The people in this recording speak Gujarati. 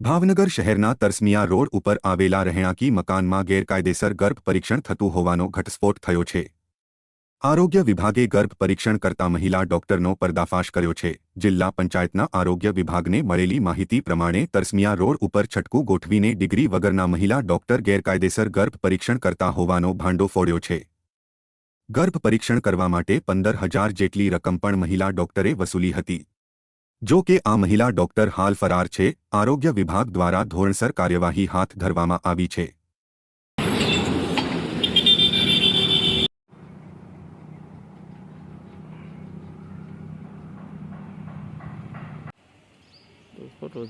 ભાવનગર શહેરના તરસમિયા રોડ ઉપર આવેલા રહેણાંકી મકાનમાં ગેરકાયદેસર ગર્ભ પરીક્ષણ થતું હોવાનો ઘટસ્ફોટ થયો છે. આરોગ્ય વિભાગે ગર્ભ પરીક્ષણ કરતા મહિલા ડોક્ટરનો પર્દાફાશ કર્યો છે. જિલ્લા પંચાયતના આરોગ્ય વિભાગને મળેલી માહિતી પ્રમાણે તરસમિયા રોડ ઉપર છટકું ગોઠવીને ડિગ્રી વગરના મહિલા ડોક્ટર ગેરકાયદેસર ગર્ભ પરીક્ષણ કરતા હોવાનો ભાંડો ફોડ્યો છે. ગર્ભ પરીક્ષણ કરવા માટે પંદર હજાર જેટલી રકમ પણ મહિલા ડોક્ટરે વસૂલી હતી. જો કે આ મહિલા ડોક્ટર હાલ ફરાર છે, આરોગ્ય વિભાગ દ્વારા ધોરણસર કાર્યવાહી હાથ ધરવામાં આવી છે. ફોટો